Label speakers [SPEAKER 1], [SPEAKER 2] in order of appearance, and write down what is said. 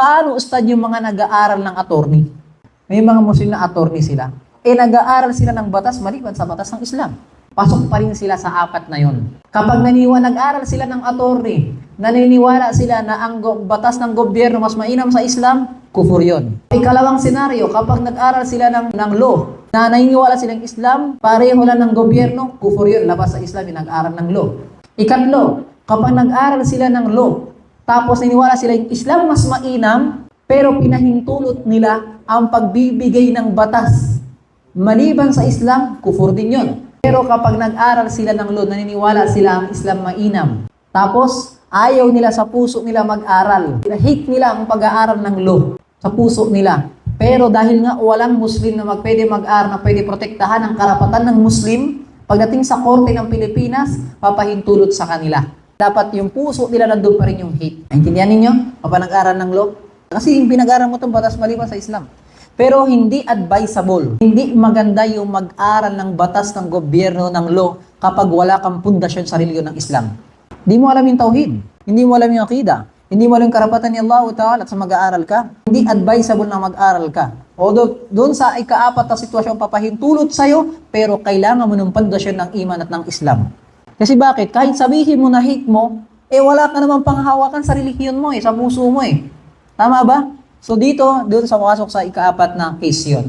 [SPEAKER 1] Paano ustad yung mga nag-aaral ng attorney? May mga Muslim na attorney sila. Eh nag-aaral sila ng batas maliban sa batas ng Islam. Pasok pa rin sila sa apat na yon. Kapag naniwa, nag-aral sila ng attorney, naniniwala sila na ang batas ng gobyerno mas mainam sa Islam, kufur yon. Ikalawang senaryo, kapag nag-aral sila ng, ng law, na naniniwala silang Islam, pareho lang ng gobyerno, kufur yun, labas sa Islam, nag-aral ng law. Ikatlo, kapag nag-aral sila ng law, tapos niniwala sila yung Islam mas mainam, pero pinahintulot nila ang pagbibigay ng batas. Maliban sa Islam, kufur din yon. Pero kapag nag-aral sila ng law, naniniwala sila ang Islam mainam. Tapos, ayaw nila sa puso nila mag-aral. Hate nila ang pag-aaral ng law sa puso nila. Pero dahil nga walang Muslim na magpwede mag-aral na pwede protektahan ang karapatan ng Muslim, pagdating sa korte ng Pilipinas, papahintulot sa kanila. Dapat yung puso nila nandun pa rin yung hate. Naintindihan ninyo? Kapag nag-aral ng law? Kasi yung pinag-aral mo itong batas maliban sa Islam. Pero hindi advisable. Hindi maganda yung mag-aral ng batas ng gobyerno ng law kapag wala kang pundasyon sa reliyon ng Islam. Hindi mo alam yung tauhid. Hindi mo alam yung akida. Hindi mo alam yung karapatan ni Allah Ta'ala sa mag-aaral ka. Hindi advisable na mag-aral ka. Although doon sa ikaapat na sitwasyon papahintulot sa'yo, pero kailangan mo ng pundasyon ng iman at ng Islam. Kasi bakit? Kahit sabihin mo na hate mo, eh wala ka namang panghawakan sa relihiyon mo eh, sa puso mo eh. Tama ba? So dito, doon sa pasok sa ikaapat na case yun.